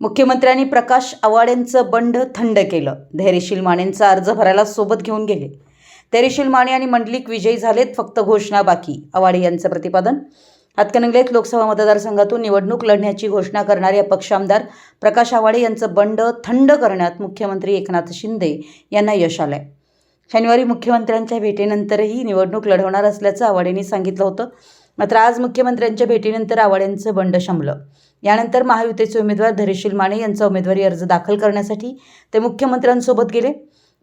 मुख्यमंत्र्यांनी प्रकाश आवाडेंचं बंड थंड केलं. धैर्यशील मानेंचा अर्ज भरायला सोबत घेऊन गेले. धैर्यशील माने आणि मंडलिक विजयी झालेत फक्त घोषणा बाकी. आवाडे यांचं प्रतिपादन? हातकणंगलेत लोकसभा मतदारसंघातून निवडणूक लढण्याची घोषणा करणारे अपक्ष आमदार प्रकाश आवाडे यांचं बंड थंड करण्यात मुख्यमंत्री एकनाथ शिंदे यांना यश आलंय. शनिवारी मुख्यमंत्र्यांच्या भेटीनंतरही निवडणूक लढवणार असल्याचं आवाडेंनी सांगितलं होतं. मात्र आज मुख्यमंत्र्यांच्या भेटीनंतर आवाडेंचं बंड शमलं. यानंतर महायुतीचे उमेदवार धैर्यशील माने यांचा उमेदवारी अर्ज दाखल करण्यासाठी ते मुख्यमंत्र्यांसोबत गेले.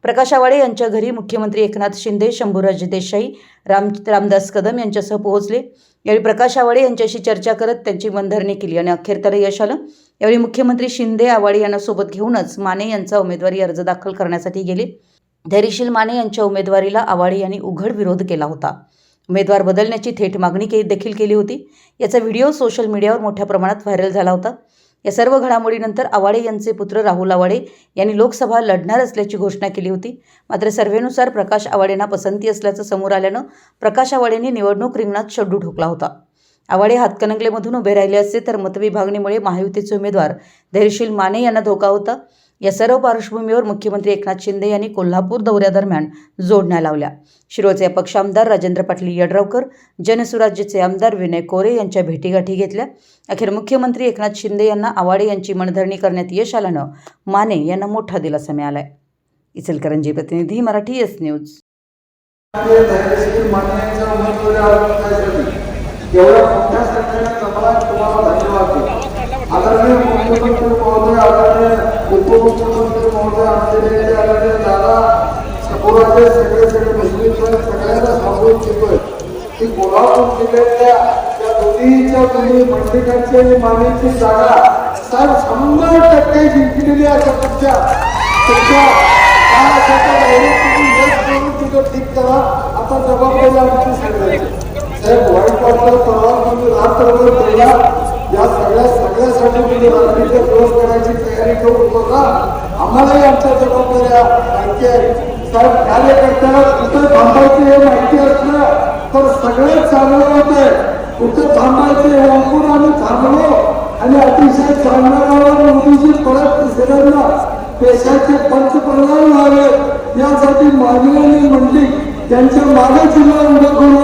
प्रकाश आवाडे यांच्या घरी मुख्यमंत्री एकनाथ शिंदे शंभूराज देसाई राम रामदास कदम यांच्यासह पोहोचले. यावेळी प्रकाश आवाडे यांच्याशी चर्चा करत त्यांची मनधरणी केली आणि अखेर त्याला यश आलं. यावेळी मुख्यमंत्री शिंदे आवाडे यांना सोबत घेऊनच माने यांचा उमेदवारी अर्ज दाखल करण्यासाठी गेले. धैर्यशील माने यांच्या उमेदवारीला आवाडे यांनी उघड विरोध केला होता. उमेदवार बदलण्याची थेट मागणी के देखील केली होती. याचा व्हिडिओ सोशल मीडियावर मोठ्या प्रमाणात व्हायरल झाला होता. या सर्व घडामोडीनंतर आवाडे यांचे पुत्र राहुल आवाडे यांनी लोकसभा लढणार असल्याची घोषणा केली होती. मात्र सर्व्हेनुसार प्रकाश आवाडेंना पसंती असल्याचं समोर आल्यानं प्रकाश आवाडेंनी निवडणूक रिंगणात शड्डू ठोकला होता. आवाडे हातकणंगलेमधून उभे राहिले असते तर मतविभागणीमुळे महायुतीचे उमेदवार धैर्यशील माने यांना धोका होता. या सर्व पार्श्वभूमीवर मुख्यमंत्री एकनाथ शिंदे यांनी कोल्हापूर दौऱ्यादरम्यान जोडण्या लावल्या. शिरोळचे अपक्ष आमदार राजेंद्र पाटील यड्रावकर जनसुराज्यचे आमदार विनय कोरे यांच्या भेटीगाठी घेतल्या. अखेर मुख्यमंत्री एकनाथ शिंदे यांना आवाडे यांची मनधरणी करण्यात यश आल्यानं माने यांना मोठा दिलासा मिळालाय. इचलकरंजी प्रतिनिधी मराठी एस न्यूज. एवढा धैर्यशील मान्यांच्या तुम्हाला धन्यवाद आदरणीय मुख्यमंत्री महोदय आदरणीय उपमुख्यमंत्री महोदय आमचे नेते आदरणीय दादा सगळे सगळे मुस्लिम सगळ्यांना की कोल्हापूर जिल्ह्यातल्या या दोन्हीच्या आणि मानेची जागा सर शंभर टक्के जिंकलेली आहे तुमच्या. तुमच्या ठीक करा. आता जबाबदारी आमची सगळ्यांची साहेब परवा पहिला या सगळ्या सगळ्यासाठी मी रात्रीचे दिवस करायची तयारी करू नका आम्हालाही आमच्या जबाबदाऱ्या माहिती आहे साहेब कार्यकर्त्याला कुठं थांबायचे हे माहिती असलं तर सगळे चांगलं होते. कुठं थांबायचे हे ऐकून आम्ही थांबलो. आणि अतिशय चांगल्यावर मोदीजी परत तिसऱ्यांदा देशाचे पंतप्रधान व्हावे. यासाठी मागणी आणि मंडळी त्यांच्या मागे जिल्हा उभं करून